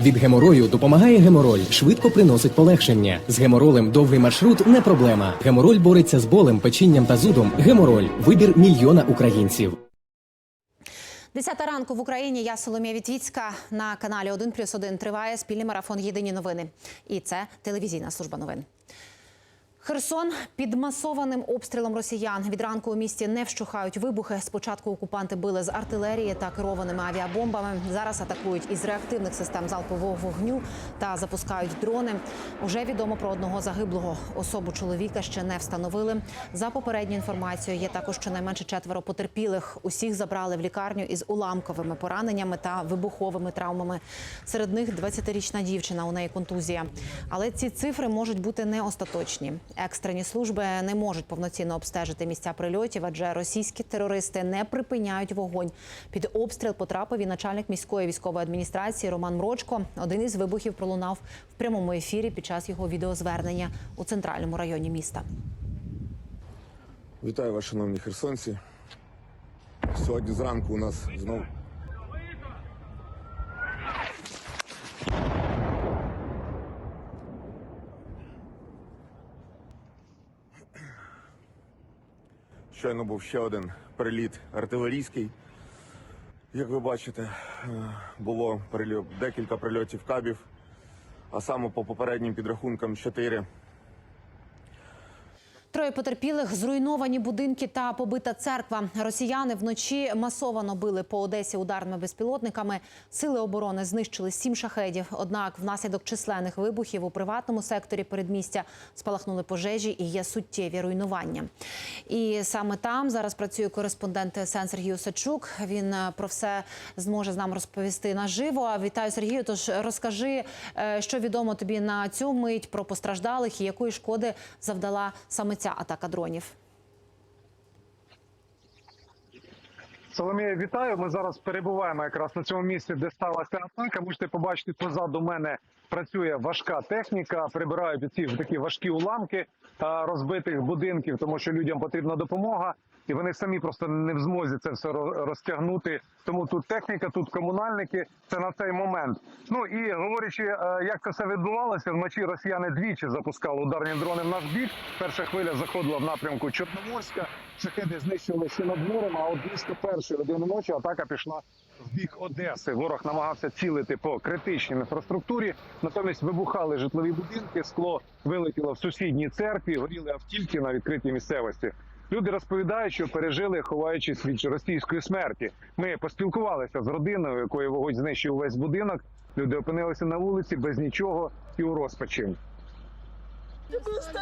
Від геморою допомагає гемороль, швидко приносить полегшення. З геморолем довгий маршрут не проблема. Гемороль бореться з болем, печінням та зудом. Гемороль вибір мільйона українців. Десята ранку в Україні. Я Соломія Вітвіцька на каналі 1 плюс 1 триває спільний марафон Єдині новини. І це телевізійна служба новин. Херсон під масованим обстрілом росіян. Від ранку у місті не вщухають вибухи. Спочатку окупанти били з артилерії та керованими авіабомбами. Зараз атакують із реактивних систем залпового вогню та запускають дрони. Уже відомо про одного загиблого. Особу чоловіка ще не встановили. За попередньою інформацією, є також щонайменше четверо потерпілих. Усіх забрали в лікарню із уламковими пораненнями та вибуховими травмами. Серед них 20-річна дівчина. У неї контузія. Але ці цифри можуть бути не остаточні. Екстрені служби не можуть повноцінно обстежити місця прильотів, адже російські терористи не припиняють вогонь. Під обстріл потрапив і начальник міської військової адміністрації Роман Мрочко. Один із вибухів пролунав в прямому ефірі під час його відеозвернення у центральному районі міста. Вітаю вас, шановні херсонці. Сьогодні зранку у нас знову. Щойно був ще один приліт артилерійський. Як ви бачите, е, було декілька прильотів кабів, а саме по попереднім підрахункам чотири. Троє потерпілих, зруйновані будинки та побита церква. Росіяни вночі масовано били по Одесі ударними безпілотниками. Сили оборони знищили сім шахедів. Однак, внаслідок численних вибухів у приватному секторі передмістя спалахнули пожежі і є суттєві руйнування. І саме там зараз працює кореспондент ТСН Сергій Осадчук. Він е, про все зможе з нами розповісти наживо. Вітаю Сергію. Тож розкажи, е, що відомо тобі на цю мить про постраждалих і якої шкоди завдала саме ця атака дронів. Соломія, вітаю. Ми зараз перебуваємо якраз на цьому місці, де сталася атака. Можете побачити, позаду мене працює важка техніка. Прибирають ці такі важкі уламки розбитих будинків, тому що людям потрібна допомога, і вони самі просто не в змозі це все розтягнути. Тому тут техніка, тут комунальники. Це на цей момент. Ну і говорячи, е, як це все відбувалося, вночі росіяни двічі запускали ударні дрони в наш бік. Перша хвиля заходила в напрямку Чорноморська. Шахеди знищували ще над морем, а от близько першої години ночі атака пішла в бік Одеси. Ворог намагався цілити по критичній інфраструктурі. Натомість вибухали житлові будинки, скло вилетіло в сусідній церкві, горіли автівки на відкритій місцевості. Люди розповідають, що пережили, ховаючись від російської смерті. Ми поспілкувалися з родиною, якої вогонь знищив весь будинок. Люди опинилися на вулиці без нічого і у розпачі.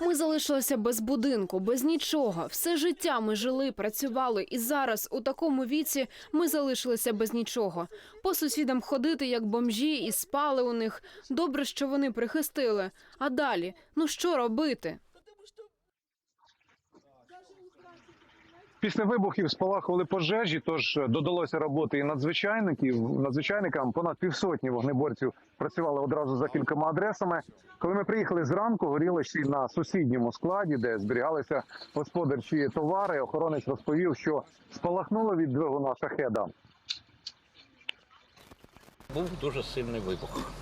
Ми залишилися без будинку, без нічого. Все життя ми жили, працювали, і зараз у такому віці ми залишилися без нічого. По сусідам ходити як бомжі і спали у них. Добре, що вони прихистили. А далі, ну що робити? Після вибухів спалахували пожежі, тож додалося роботи і надзвичайників. Надзвичайникам понад півсотні вогнеборців працювали одразу за кількома адресами. Коли ми приїхали зранку, горіли ще на сусідньому складі, де зберігалися господарчі товари. Охоронець розповів, що спалахнуло від двигуна шахеда. Був дуже сильний вибух.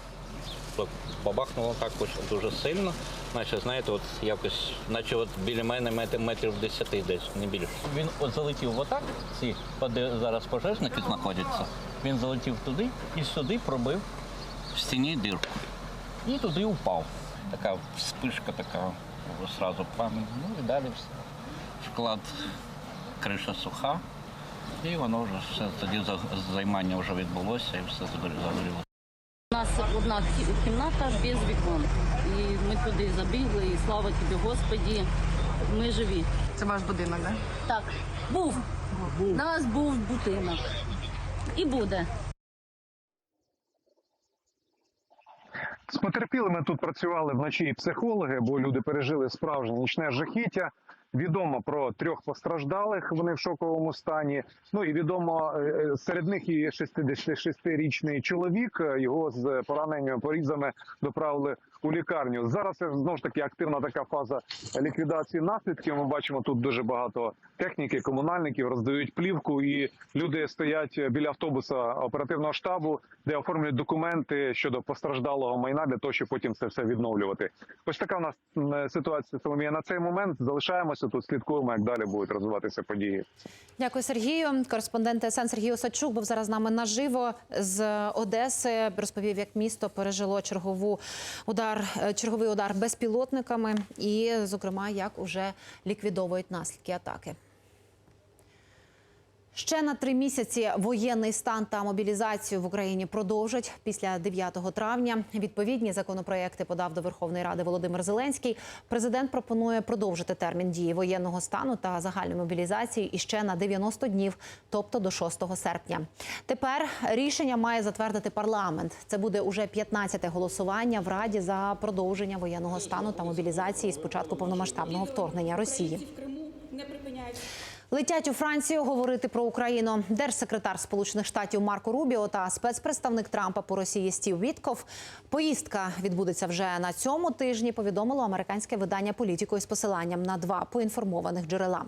Бабахнуло так ось дуже сильно, наче знаєте, от якось, наче от біля мене метр, метрів 10 десь, не більше. Він от залетів отак, ці, де зараз пожежники знаходяться. Він залетів туди і сюди пробив в стіні дірку. І туди упав. Така вспишка така, одразу пам'ять. Ну і далі все. Вклад, криша суха. І воно вже все тоді займання вже відбулося і все загоріло. У нас одна кімната без вікон. І ми туди забігли, і слава тобі, Господі, ми живі. Це ваш будинок, так? Так, був. У нас був будинок. І буде. З потерпілими тут працювали вночі і психологи, бо люди пережили справжнє нічне жахіття. Відомо про трьох постраждалих. Вони в шоковому стані. Ну і відомо е, е, серед них і 66-річний чоловік. Його з пораненнями, порізами доправили у лікарню. Зараз це знову ж таки активна така фаза ліквідації наслідків. Ми бачимо тут дуже багато техніки, комунальників роздають плівку, і люди стоять біля автобуса оперативного штабу, де оформлюють документи щодо постраждалого майна для того, щоб потім це все відновлювати. Ось така в нас ситуація Соломія на цей момент. Залишаємося тут, слідкуємо, як далі будуть розвиватися події. Дякую, Сергію. Кореспондент ТСН Сергій Осадчук був зараз з нами наживо з Одеси. Розповів, як місто пережило чергову удар, е, черговий удар безпілотниками, і, зокрема, як уже ліквідовують наслідки атаки. Ще на три місяці воєнний стан та мобілізацію в Україні продовжать після 9 травня. Відповідні законопроекти подав до Верховної Ради Володимир Зеленський. Президент пропонує продовжити термін дії воєнного стану та загальної мобілізації іще на 90 днів, тобто до 6 серпня. Тепер рішення має затвердити парламент. Це буде уже 15-те голосування в Раді за продовження воєнного стану та мобілізації з початку повномасштабного вторгнення Росії. Летять у Францію говорити про Україну. Держсекретар Сполучених Штатів Марко Рубіо та спецпредставник Трампа по Росії Стів Вітков. Поїздка відбудеться вже на цьому тижні. Повідомило американське видання політико із посиланням на два поінформованих джерела.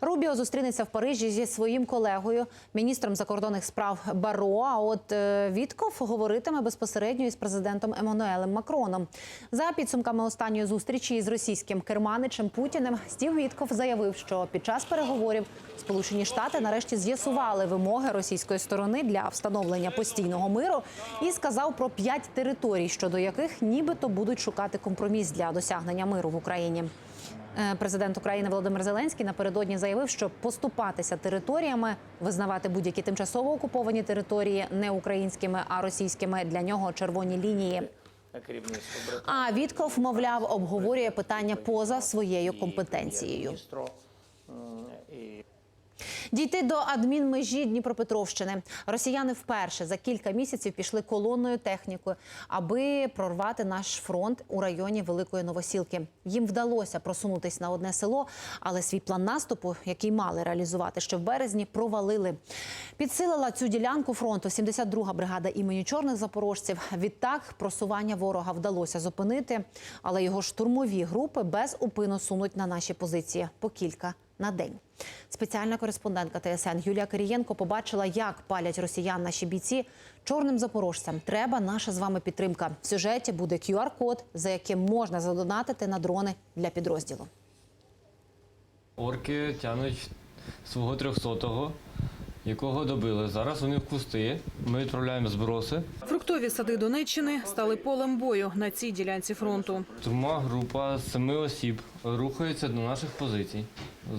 Рубіо зустрінеться в Парижі зі своїм колегою, міністром закордонних справ Баро. А от е, Вітков говоритиме безпосередньо із президентом Еммануелем Макроном. За підсумками останньої зустрічі із російським керманичем Путіним, Стів Вітков заявив, що під час переговорів Сполучені Штати нарешті з'ясували вимоги російської сторони для встановлення постійного миру і сказав про п'ять територій, щодо яких нібито будуть шукати компроміс для досягнення миру в Україні. Е, Президент України Володимир Зеленський напередодні заявив, що поступатися територіями, визнавати будь-які тимчасово окуповані території не українськими, а російськими для нього червоні лінії. А Вітков, мовляв, обговорює питання поза своєю компетенцією. Дійти до адмінмежі Дніпропетровщини. Росіяни вперше за кілька місяців пішли колонною технікою, аби прорвати наш фронт у районі Великої Новосілки. Їм вдалося просунутись на одне село, але свій план наступу, який мали реалізувати ще в березні, провалили. Підсилила цю ділянку фронту 72-га бригада імені чорних запорожців. Відтак просування ворога вдалося зупинити, але його штурмові групи без упину сунуть на наші позиції по кілька на день. Спеціальна кореспондентка ТСН Юлія Кирієнко побачила, як палять росіян наші бійці. Чорним запорожцям треба наша з вами підтримка. В сюжеті буде QR-код, за яким можна задонатити на дрони для підрозділу. Орки тянуть свого трьохсотого, якого добили. Зараз вони в кусти. Ми відправляємо зброси. Фруктові сади Донеччини стали полем бою на цій ділянці фронту. Штурмова група семи осіб рухається до наших позицій.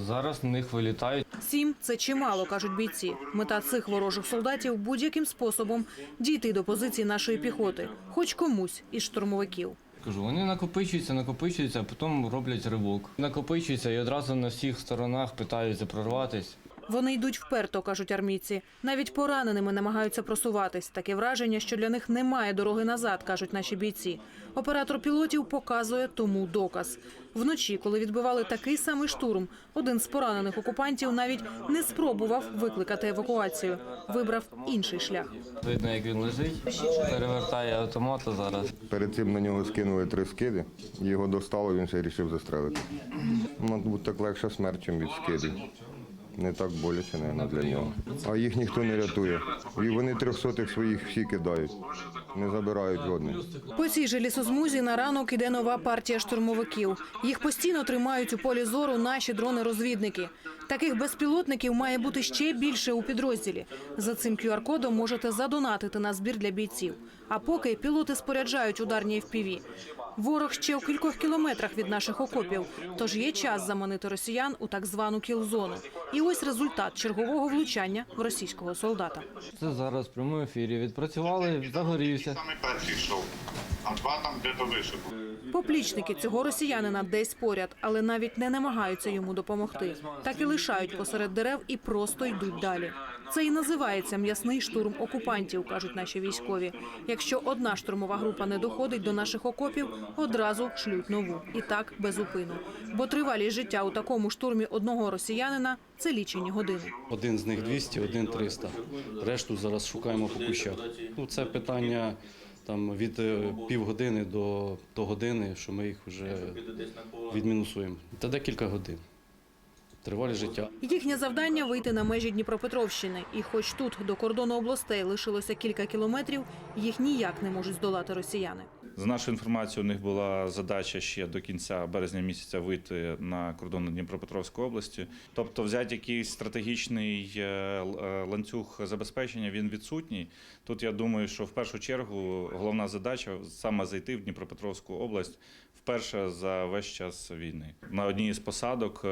Зараз на них вилітають. Сім це чимало, кажуть бійці. Мета цих ворожих солдатів будь-яким способом дійти до позицій нашої піхоти, хоч комусь із штурмовиків. Кажу, вони накопичуються, накопичуються, а потім роблять ривок. Накопичуються і одразу на всіх сторонах питаються прорватися. Вони йдуть вперто, кажуть армійці. Навіть пораненими намагаються просуватись. Таке враження, що для них немає дороги назад, кажуть наші бійці. Оператор пілотів показує тому доказ. Вночі, коли відбивали такий самий штурм, один з поранених окупантів навіть не спробував викликати евакуацію. Вибрав інший шлях. Видно, як він лежить, перевертає автомата зараз. Перед цим на нього скинули три скиди, його достало, він ще вирішив застрелити. Мабуть, так легша смерть, ніж від скидів. Не так боляче, мабуть, для нього. А їх ніхто не рятує. І вони трьохсотих своїх всі кидають, не забирають жодних. По цій же лісозмузі на ранок іде нова партія штурмовиків. Їх постійно тримають у полі зору наші дрони-розвідники. Таких безпілотників має бути ще більше у підрозділі. За цим QR-кодом можете задонатити на збір для бійців. А поки пілоти споряджають ударні FPV. Ворог ще у кількох кілометрах від наших окопів, тож є час заманити росіян у так звану кіл-зону. І ось результат чергового влучання в російського солдата. Це зараз в прямому ефірі. Відпрацювали, загорівся. Саме перший йшов, а два там де-то вийшов. Поплічники цього росіянина десь поряд, але навіть не намагаються йому допомогти. Так і лишають посеред дерев і просто йдуть далі. Це і називається м'ясний штурм окупантів, кажуть наші військові. Якщо одна штурмова група не доходить до наших окопів, одразу шлють нову і так без упину. Бо тривалість життя у такому штурмі одного росіянина це лічені години. Один з них 200, один 300. Решту зараз шукаємо по. Ну, це питання там, від е, півгодини до, до години, що ми їх вже відмінусуємо. Це декілька годин. Тривалість життя. Їхнє завдання вийти на межі Дніпропетровщини. І хоч тут до кордону областей лишилося кілька кілометрів, їх ніяк не можуть здолати росіяни. За нашою інформацією, у них була задача ще до кінця березня місяця вийти на кордон Дніпропетровської області. Тобто, взяти якийсь стратегічний е, е, ланцюг забезпечення він відсутній. Тут я думаю, що в першу чергу головна задача саме зайти в Дніпропетровську область вперше за весь час війни. На одній з посадок.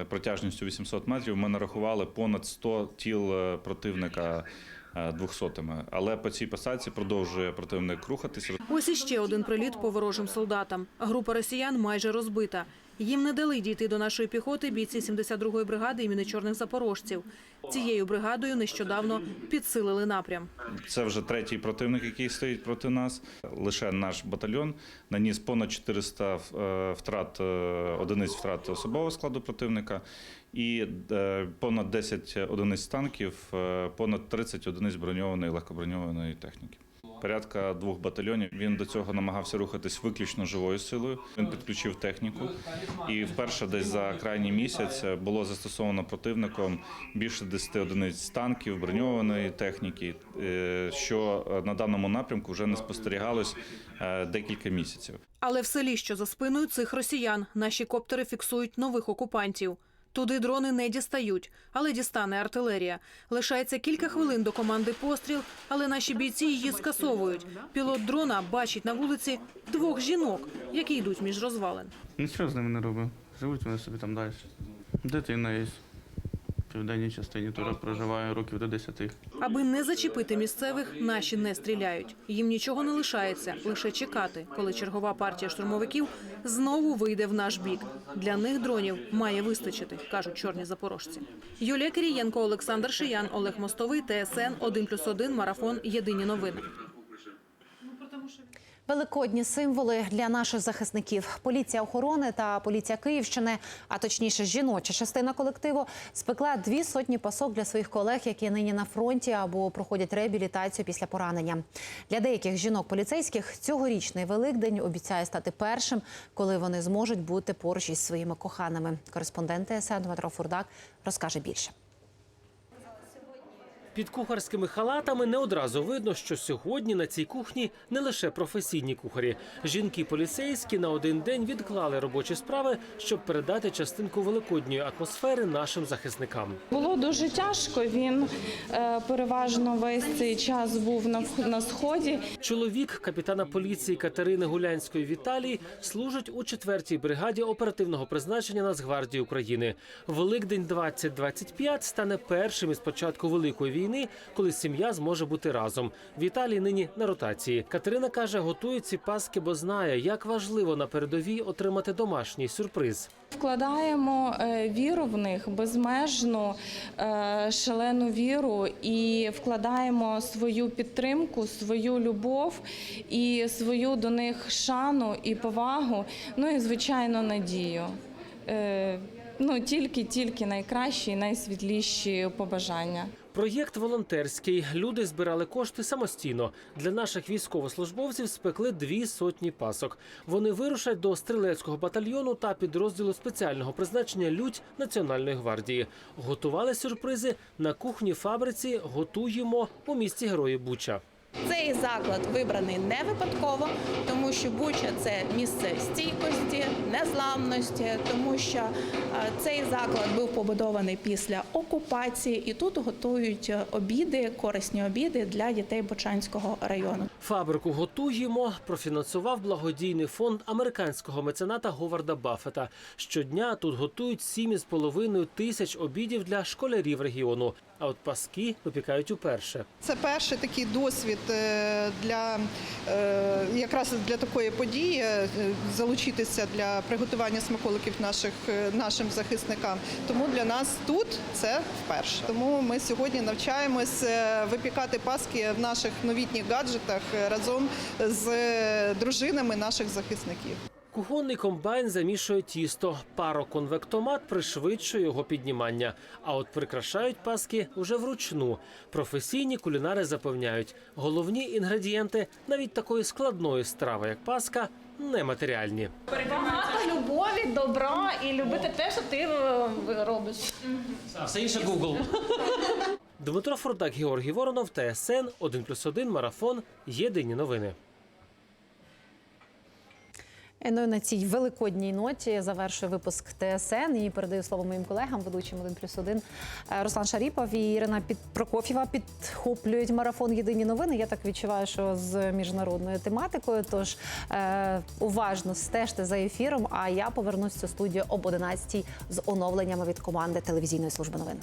Е, Протяжністю 800 метрів ми нарахували понад 100 тіл е, противника е, двохсотими. Але по цій посадці продовжує противник рухатися. Ось іще один приліт по ворожим солдатам. Група росіян майже розбита. Їм не дали дійти до нашої піхоти бійці 72-ї бригади імені чорних запорожців. Цією бригадою нещодавно підсилили напрям. Це вже третій противник, який стоїть проти нас. Лише наш батальйон наніс понад 400 е, втрат е, одиниць втрат особового складу противника і е, понад 10 одиниць танків, понад 30 одиниць броньованої легкоброньованої техніки. Порядка двох батальйонів. Він до цього намагався рухатись виключно живою силою. Він підключив техніку, і вперше десь за крайній місяць було застосовано противником більше 10 одиниць танків, броньованої техніки, е, що на даному напрямку вже не спостерігалось е, декілька місяців. Але в селі, що за спиною цих росіян, наші коптери фіксують нових окупантів. Туди дрони не дістають, але дістане артилерія. Лишається кілька хвилин до команди постріл, але наші бійці її скасовують. Пілот дрона бачить на вулиці двох жінок, які йдуть між розвалин. Нічого з ними не робив. Живуть вони собі там далі. Дитина є. В південній частині тура проживає років до 10. Аби не зачепити місцевих, наші не стріляють. Їм нічого не лишається, лише чекати, коли чергова партія штурмовиків знову вийде в наш бік. Для них дронів має вистачити, кажуть чорні запорожці. Юлія Кирієнко, Олександр Шиян, Олег Мостовий, ТСН 1+,1, Марафон. Єдині новини. Великодні символи для наших захисників. Поліція охорони та поліція Київщини, а точніше жіноча частина колективу, спекла дві сотні пасок для своїх колег, які нині на фронті або проходять реабілітацію після поранення. Для деяких жінок поліцейських цьогорічний Великдень обіцяє стати першим, коли вони зможуть бути поруч із своїми коханими. Кореспондент ТСН Дмитро Фурдак розкаже більше. Під кухарськими халатами не одразу видно, що сьогодні на цій кухні не лише професійні кухарі. Жінки поліцейські на один день відклали робочі справи, щоб передати частинку великодньої атмосфери нашим захисникам. Було дуже тяжко. Він е, переважно весь цей час був на, сході. Чоловік капітана поліції Катерини Гулянської Віталій служить у 4-й бригаді оперативного призначення Нацгвардії України. Великдень 2025 стане першим із початку великої війни, коли сім'я зможе бути разом. Віталій нині на ротації. Катерина каже, готує ці паски, бо знає, як важливо на передовій отримати домашній сюрприз. Вкладаємо е, віру в них, безмежну е, шалену віру, і вкладаємо свою підтримку, свою любов і свою до них шану і повагу. Ну і звичайно надію. Е, Ну тільки тільки найкращі найсвітліші побажання. Проєкт волонтерський. Люди збирали кошти самостійно. Для наших військовослужбовців спекли дві сотні пасок. Вони вирушать до стрілецького батальйону та підрозділу спеціального призначення Людь Національної гвардії. Готували сюрпризи на кухні фабриці. Готуємо у місті Герої Буча. Цей заклад вибраний не випадково, тому що Буча це місце стійкості, незламності, тому що е, цей заклад був побудований після окупації, і тут готують е, обіди, корисні обіди для дітей Бучанського району. Фабрику готуємо. Профінансував благодійний фонд американського мецената Говарда Баффета. Щодня тут готують 7,5 тисяч обідів для школярів регіону. А от паски випікають уперше. Це перший такий досвід е, для е, якраз для такої події е, залучитися для приготування смаколиків наших нашим захисникам. Тому для нас тут це вперше. Тому ми сьогодні навчаємось випікати паски в наших новітніх гаджетах разом з дружинами наших захисників. Кухонний комбайн замішує тісто. Пароконвектомат пришвидшує його піднімання. А от прикрашають паски уже вручну. Професійні кулінари запевняють, головні інгредієнти навіть такої складної страви, як паска, нематеріальні. Багато любові, добра і любити те, що ти е, робиш. А все інше Google. Дмитро Фурдак, Георгій Воронов, ТСН 1+,1, Марафон. Єдині новини. Ну на цій великодній ноті завершую випуск ТСН і передаю слово моїм колегам, ведучим 1 плюс 1. Руслан Шаріпов і Ірина Прокоф'єва підхоплюють марафон Єдині новини. Я так відчуваю, що з міжнародною тематикою. Тож е, уважно стежте за ефіром. А я повернусь в цю студію об 11 з оновленнями від команди телевізійної служби новин.